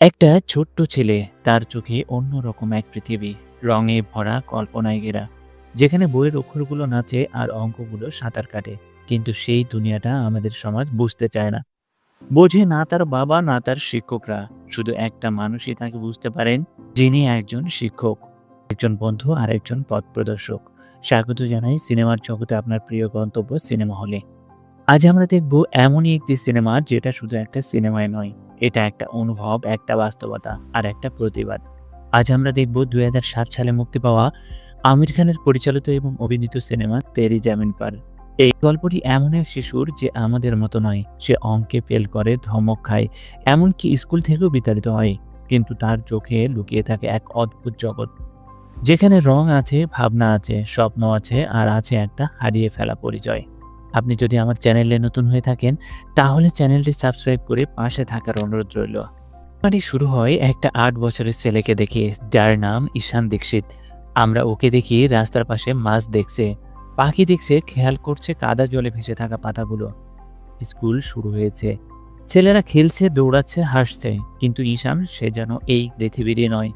একটা ছোট্ট ছেলে, তার চোখে অন্যরকম এক পৃথিবী, রঙে ভরা কল্পনায় ঘেরা। যেখানে বইয়ের অক্ষরগুলো নাচে আর অঙ্কগুলো সাঁতার কাটে। কিন্তু সেই দুনিয়াটা আমাদের সমাজ বুঝতে চায় না। বোঝে না তার বাবা, না তার শিক্ষকরা। শুধু একটা মানুষই তাকে বুঝতে পারেন, যিনি একজন শিক্ষক, একজন বন্ধু আর একজন পথ প্রদর্শক। স্বাগত জানাই সিনেমার জগতে আপনার প্রিয় গন্তব্য সিনেমা হলে। আজ আমরা দেখব এমনই একটি সিনেমা, যেটা শুধু একটা সিনেমায় নয়। এটা একটা অনুভব, একটা বাস্তবতা, আর একটা প্রতিবাদ। আজ আমরা দেখব দুই হাজার সাত সালে মুক্তি পাওয়া আমির খানের পরিচালিত এবং অভিনীত সিনেমা তেরি জামিন পার। এই গল্পটি এমন এক শিশুর যে আমাদের মতো নয়, সে অঙ্কে ফেল করে, ধমক খায়, এমনকি স্কুল থেকেও বিতাড়িত হয়, কিন্তু তার চোখে লুকিয়ে থাকে এক অদ্ভুত জগৎ। যেখানে রং আছে, ভাবনা আছে, স্বপ্ন আছে, আর আছে একটা হারিয়ে ফেলা পরিচয়। আপনি যদি আমার চ্যানেলে নতুন হয়ে থাকেন, তাহলে চ্যানেলটি সাবস্ক্রাইব করে পাশে থাকার অনুরোধ রইল। ঘটনাটি শুরু হয় একটা আট বছরের ছেলেকে দেখে, যার নাম ঈশান দীক্ষিত। আমরা ওকে দেখি রাস্তার পাশে মাছ দেখছে। পাখি দেখছে, খেয়াল করছে কাদা জলে ভেসে থাকা পাতাগুলো। স্কুল শুরু হয়েছে। ছেলেরা খেলছে, দৌড়াচ্ছে, হাসছে, কিন্তু ঈশান, সে যেন এই পৃথিবীরই নয়।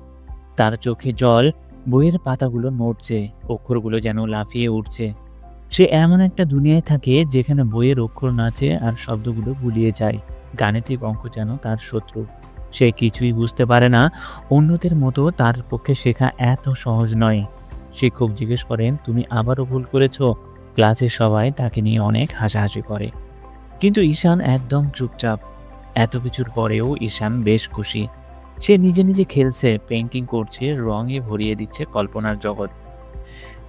তার চোখে জল, বইয়ের পাতাগুলো নড়ছে, অক্ষরগুলো যেন লাফিয়ে উঠছে। সে এমন একটা দুনিয়ায় থাকে যেখানে বইয়ের অক্ষর নাচে আর শব্দগুলো গুলিয়ে যায়। গাণিতিক অঙ্ক যেন তার শত্রু। সে কিছুই বুঝতে পারে না। অন্যদের মতো তার পক্ষে শেখা এত সহজ নয়। শিক্ষক জিজ্ঞেস করেন, তুমি আবারও ভুল করেছ? ক্লাসে সবাই তাকে নিয়ে অনেক হাসাহাসি করে। কিন্তু ঈশান একদম চুপচাপ। এত কিছুর পরেও ঈশান বেশ খুশি। সে নিজে নিজে খেলছে পেন্টিং করছে, রঙে ভরিয়ে দিচ্ছে কল্পনার জগৎ।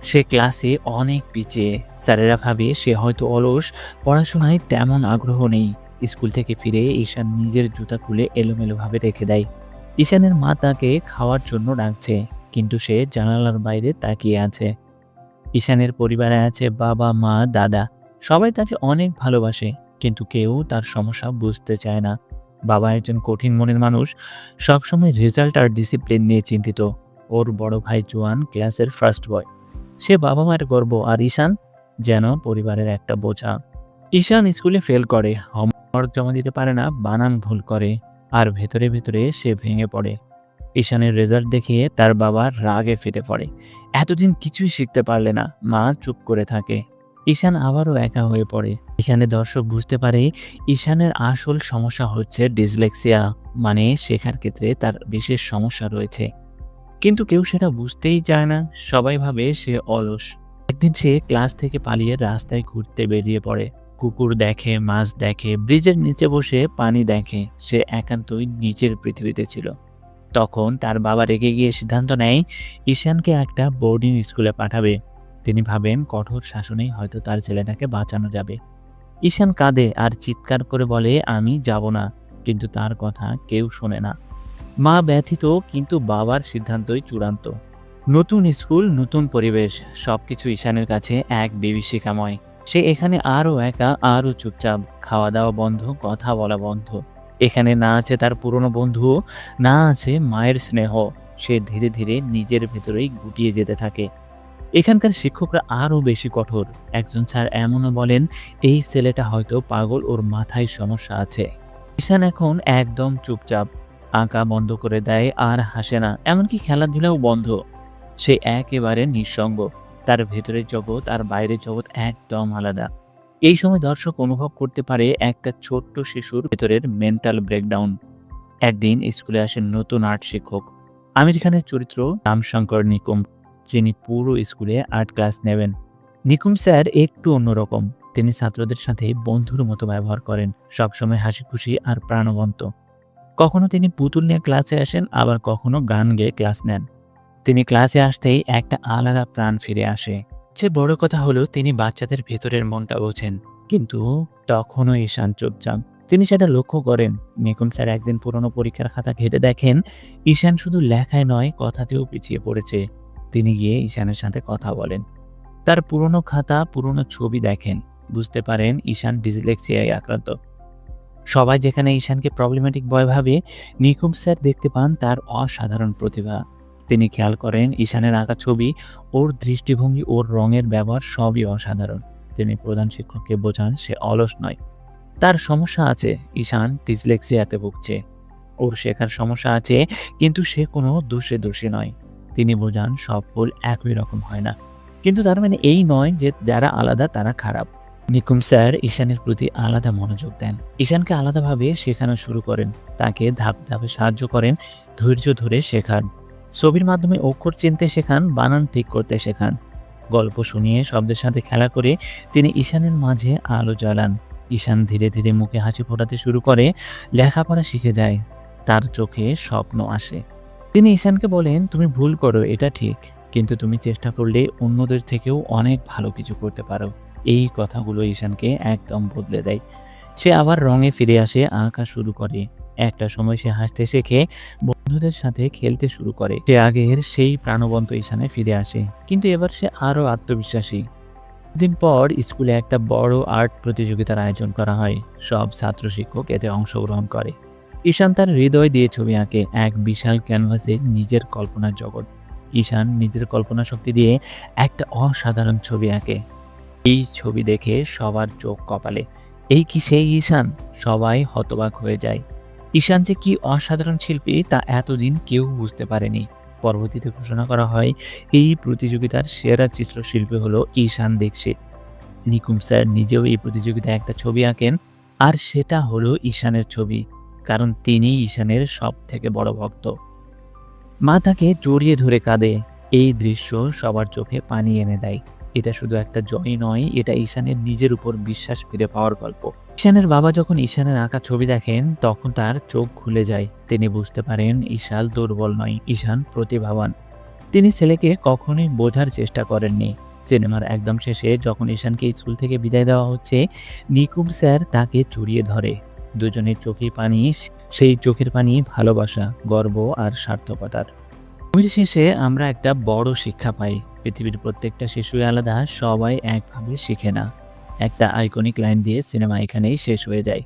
সে ক্লাসে অনেক পিছিয়ে স্যারেরা ভাবে সে হয়তো অলস, পড়াশোনায় তেমন আগ্রহ নেই। স্কুল থেকে ফিরে ঈশান নিজের জুতা খুলে এলোমেলোভাবে রেখে দেয়। ঈশানের মা তাকে খাওয়ার জন্য ডাকছে, কিন্তু সে জানালার বাইরে তাকিয়ে আছে। ঈশানের পরিবারে আছে বাবা, মা, দাদা। সবাই তাকে অনেক ভালোবাসে, কিন্তু কেউ তার সমস্যা বুঝতে চায় না। বাবা একজন কঠিন মনের মানুষ, সবসময় রেজাল্ট আর ডিসিপ্লিন নিয়ে চিন্তিত। ওর বড় ভাই জোয়ান ক্লাসের ফার্স্ট বয় সে বাবা মায়ের গর্ব আর ঈশান যেন পরিবারের একটা বোঝা। ঈশান স্কুলে ফেল করে হোমওয়ার্ক জমা দিতে পারে না, বানান ভুল করে আর ভেতরে ভেতরে সে ভেঙে পড়ে। ঈশানের রেজাল্ট দেখিয়ে তার বাবা রাগে ফেটে পড়ে। এতদিন কিছুই শিখতে পারলে না, মা চুপ করে থাকে। ঈশান আবারও একা হয়ে পড়ে। এখানে দর্শক বুঝতে পারে, ঈশানের আসল সমস্যা হচ্ছে ডিসলেক্সিয়া মানে শেখার ক্ষেত্রে তার বিশেষ সমস্যা রয়েছে। কিন্তু কেউ সেটা বুঝতেই চায় না। সবাই ভাবে সে অলস। একদিন সে ক্লাস থেকে পালিয়ে রাস্তায় ঘুরতে বেরিয়ে পড়ে। কুকুর দেখে, মাছ দেখে, ব্রিজের নিচে বসে পানি দেখে। সে একান্তই নিচের পৃথিবীতে ছিল। তখন তার বাবা রেগে গিয়ে সিদ্ধান্ত নেয়, ঈশানকে একটা বোর্ডিং স্কুলে পাঠাবে। তিনি ভাবেন কঠোর শাসনেই হয়তো তার ছেলেটাকে বাঁচানো যাবে। ঈশান কাঁদে আর চিৎকার করে বলে, আমি যাব না। কিন্তু তার কথা কেউ শোনে না। মা ব্যথিত, কিন্তু বাবার সিদ্ধান্তই চূড়ান্ত। নতুন স্কুল, নতুন পরিবেশ সব কিছু ঈশানের কাছে এক বিভীষিকাময়। সে এখানে আরও একা, আরও চুপচাপ খাওয়া দাওয়া বন্ধ, কথা বলা বন্ধ। এখানে না আছে তার পুরনো বন্ধু না আছে মায়ের স্নেহ। সে ধীরে ধীরে নিজের ভেতরেই গুটিয়ে যেতে থাকে। এখানকার শিক্ষকরা আরও বেশি কঠোর। একজন স্যার এমনও বলেন, এই ছেলেটা হয়তো পাগল, ওর মাথায় সমস্যা আছে। ঈশান এখন একদম চুপচাপ। আঁকা বন্ধ করে দেয় আর হাসে না। এমনকি খেলাধুলাও বন্ধ। সে একেবারে নিঃসঙ্গ। তার ভেতরের জগৎ আর বাইরের জগৎ একদম আলাদা। এই সময় দর্শক অনুভব করতে পারে একটা ছোট্ট শিশুর ভেতরের মেন্টাল ব্রেকডাউন একদিন স্কুলে আসেন নতুন আর্ট শিক্ষক। আমির খানের চরিত্র রামশঙ্কর নিকুম, যিনি পুরো স্কুলে আর্ট ক্লাস নেবেন। নিকুম স্যার একটু অন্যরকম। তিনি ছাত্রদের সাথে বন্ধুর মতো ব্যবহার করেন। সবসময় হাসি খুশি আর প্রাণবন্ত। কখনো তিনি পুতুল নিয়ে ক্লাসে আসেন, আবার কখনো গান গেয়ে ক্লাস নেন। তিনি ক্লাসে আসতেই একটা আলাদা প্রাণ ফিরে আসে। যে বড় কথা হলো তিনি বাচ্চাদের ভেতরের মনটা বোঝেন। কিন্তু তখনও ঈশান চুপচাপ। তিনি সেটা লক্ষ্য করেন। মেকুন স্যার একদিন পুরনো পরীক্ষার খাতা ঘেটে দেখেন, ঈশান শুধু লেখায় নয়, কথাতেও পিছিয়ে পড়েছে। তিনি গিয়ে ঈশানের সাথে কথা বলেন। তার পুরনো খাতা, পুরনো ছবি দেখেন। বুঝতে পারেন, ঈশান ডিসলেক্সিয়ায় আক্রান্ত। সবাই যেখানে ঈশানকে প্রবলেমেটিক বয় ভাবে, নিকুম স্যার দেখতে পান তার অসাধারণ প্রতিভা। তিনি খেয়াল করেন, ঈশানের আঁকা ছবি, ওর দৃষ্টিভঙ্গি, ওর রঙের ব্যবহার সবই অসাধারণ। তিনি প্রধান শিক্ষককে বোঝান, সে অলস নয়। তার সমস্যা আছে, ঈশান ডিসলেক্সিয়াতে ভুগছে। ওর শেখার সমস্যা আছে, কিন্তু সে কোনো দোষে দোষী নয়। তিনি বোঝান, সব ফুল একই রকম হয় না। কিন্তু তার মানে এই নয় যে যারা আলাদা, তারা খারাপ। নিকুম স্যার ঈশানের প্রতি আলাদা মনোযোগ দেন। ঈশানকে আলাদাভাবে শেখানো শুরু করেন। তাকে ধাপ ধাপে সাহায্য করেন, ধৈর্য ধরে শেখান। ছবির মাধ্যমে অক্ষর চিনতে শেখান, বানান ঠিক করতে শেখান। গল্প শুনিয়ে শব্দের সাথে খেলা করে তিনি ঈশানের মাঝে আলো জ্বালান। ঈশান ধীরে ধীরে মুখে হাসি ফোটাতে শুরু করে, লেখাপড়া শিখে যায়। তার চোখে স্বপ্ন আসে। তিনি ঈশানকে বলেন, তুমি ভুল করো, এটা ঠিক। কিন্তু তুমি চেষ্টা করলে অন্যদের থেকেও অনেক ভালো কিছু করতে পারো। এই কথাগুলো ঈশানকে একদম বদলে দেয়। সে আবার রঙে ফিরে আসে, আঁকা শুরু করে। একটা সময় সে হাসতে শেখে, বন্ধুদের সাথে খেলতে শুরু করে। সে আগের সেই প্রাণবন্ত ঈশানে ফিরে আসে। কিন্তু এবার সে আরও আত্মবিশ্বাসী। দিন পর স্কুলে একটা বড় আর্ট প্রতিযোগিতার আয়োজন করা হয়। সব ছাত্র শিক্ষক এতে অংশগ্রহণ করে। ঈশান তার হৃদয় দিয়ে ছবি আঁকে, এক বিশাল ক্যানভাসে নিজের কল্পনার জগৎ। ঈশান নিজের কল্পনা শক্তি দিয়ে একটা অসাধারণ ছবি আঁকে। এই ছবি দেখে সবার চোখ কপালে। এই কি সেই ঈশান? সবাই হতবাক হয়ে যায়। ঈশান যে কি অসাধারণ শিল্পী তা এতদিন কেউ বুঝতে পারেনি। পরবর্তীতে ঘোষণা করা হয়, এই প্রতিযোগিতার সেরা চিত্রশিল্পী হলো ঈশান দীক্ষিত। নিকুম স্যার নিজেও এই প্রতিযোগিতায় একটা ছবি আঁকেন, আর সেটা হলো ঈশানের ছবি, কারণ তিনি ঈশানের সব থেকে বড় ভক্ত। মা তাকে জড়িয়ে ধরে কাঁদে, এই দৃশ্য সবার চোখে পানি এনে দেয়। এটা শুধু একটা জয় নয়, এটা ঈশানের নিজের উপর বিশ্বাস ফিরে পাওয়ার গল্প। ঈশানের বাবা যখন ঈশানের আঁকা ছবি দেখেন, তখন তার চোখ খুলে যায়। তিনি বুঝতে পারেন, ঈশাল দুর্বল নয়, ঈশান প্রতিভাবান। তিনি ছেলেকে কখনোই বোঝার চেষ্টা করেননি। সিনেমার একদম শেষে যখন ঈশানকে স্কুল থেকে বিদায় দেওয়া হচ্ছে, নিকুম স্যার তাকে জড়িয়ে ধরে। দুজনের চোখে পানি, সেই চোখের পানি ভালোবাসা, গর্ব আর সার্থকতার শেষে আমরা একটা বড় শিক্ষা পাই। পৃথিবীর প্রত্যেকটা শিশুই আলাদা, সবাই একভাবে শিখে না। একটা আইকনিক লাইন দিয়ে সিনেমা এখানেই শেষ হয়ে যায়।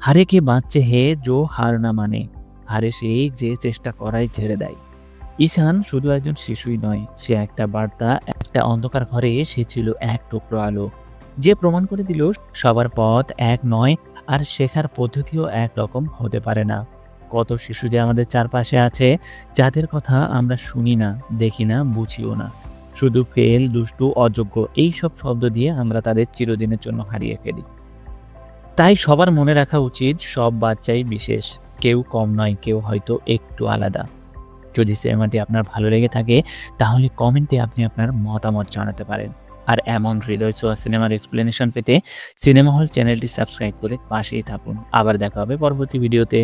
হারে কে বাঁচছে হে জো হার না মানে? হারে সেই যে চেষ্টা করাই ছেড়ে দেয়। ঈশান শুধু একজন শিশুই নয়, সে একটা বার্তা, একটা অন্ধকার ঘরে সে ছিল এক টুকরো আলো। যে প্রমাণ করে দিল, সবার পথ এক নয়, আর শেখার পদ্ধতিও একরকম হতে পারে না। কত শিশু যে আমাদের চারপাশে আছে, যাদের কথা আমরা শুনি না, দেখি না, বুঝিও না। শুধু ফেল দুষ্টু, অযোগ্য এই সব শব্দ দিয়ে আমরা তাদের চিরদিনের জন্য হারিয়ে ফেলি। তাই সবার মনে রাখা উচিত, সব বাচ্চাই বিশেষ, কেউ কম নয়, কেউ হয়তো একটু আলাদা। যদি সিনেমাটি আপনার ভালো লেগে থাকে, তাহলে কমেন্টে আপনি আপনার মতামত জানাতে পারেন। আর এমন হৃদয় ছোঁয়া সিনেমার এক্সপ্লেনেশন পেতে সিনেমা হল চ্যানেলটি সাবস্ক্রাইব করে পাশেই থাকুন। আবার দেখা হবে পরবর্তী ভিডিওতে